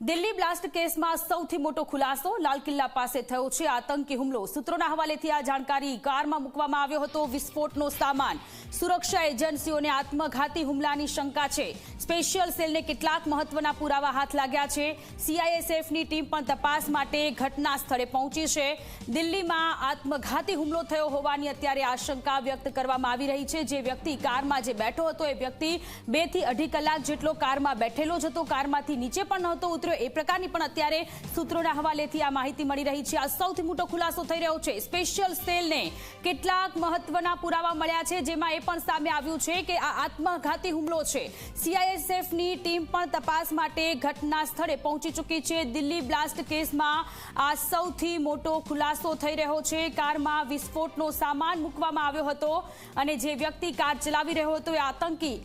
Delhi blast કેસમાં સૌથી મોટો ખુલાસો લાલ કિલ્લા પાસે થયો છે. આતંકી હુમલો સૂત્રોના હવાલેથી આ જાણકારી કારમાં મૂકવામાં આવ્યો હતો. વિસ્ફોટનો સામાન, સુરક્ષા એજન્સીઓને આત્મઘાતી હુમલાની શંકા છે. સ્પેશિયલ સેલને કેટલાક મહત્વના પુરાવા હાથ લાગ્યા છે. સીઆઈએસએફની ટીમ પણ તપાસ માટે ઘટના સ્થળે પહોંચી છે. દિલ્હીમાં આત્મઘાતી હુમલો થયો હોવાની અત્યારે આશંકા વ્યક્ત કરવામાં આવી રહી છે. જે વ્યક્તિ કારમાં જે બેઠો હતો, એ વ્યક્તિ બેથી અઢી કલાક જેટલો કારમાં બેઠેલો જ હતો. કારમાંથી નીચે પણ નહોતો ઉતર્યો. એ પ્રકારની પણ અત્યારે સૂત્રોના હવાલેથી આ માહિતી મળી રહી છે. આ સૌથી મોટો ખુલાસો થઈ રહ્યો છે. સ્પેશિયલ સેલને કેટલાક મહત્વના પુરાવા મળ્યા છે, જેમાં એ પણ સામે આવ્યું છે કે આ આત્મઘાતી હુમલો છે. સીઆઈએસએફની ટીમ પણ તપાસ માટે ઘટના સ્થળે પહોંચી ચૂકી છે. દિલ્હી બ્લાસ્ટ કેસમાં આ સૌથી મોટો ખુલાસો થઈ રહ્યો છે. કારમાં વિસ્ફોટનો સામાન મૂકવામાં આવ્યો હતો અને જે વ્યક્તિ કાર ચલાવી રહ્યો હતો, એ આતંકી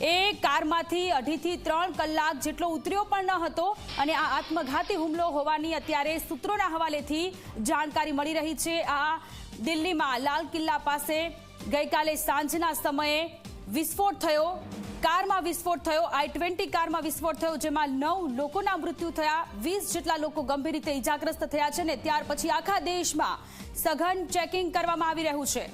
એ કારમાંથી અઢીથી ત્રણ કલાક જેટલો ઉતર્યો પણ ન હતો અને આ આત્મઘાતી હુમલો હોવાની અત્યારે સૂત્રોના હવાલેથી જાણકારી મળી રહી છે. આ દિલ્હીમાં લાલ કિલ્લા પાસે ગઈકાલે સાંજના સમયે વિસ્ફોટ થયો. કારમાં વિસ્ફોટ થયો. આઈ ટ્વેન્ટી કારમાં વિસ્ફોટ થયો, જેમાં નવ લોકોના મૃત્યુ થયા. વીસ જેટલા લોકો ગંભીર રીતે ઇજાગ્રસ્ત થયા છે ને ત્યાર પછી આખા દેશમાં સઘન ચેકિંગ કરવામાં આવી રહ્યું છે.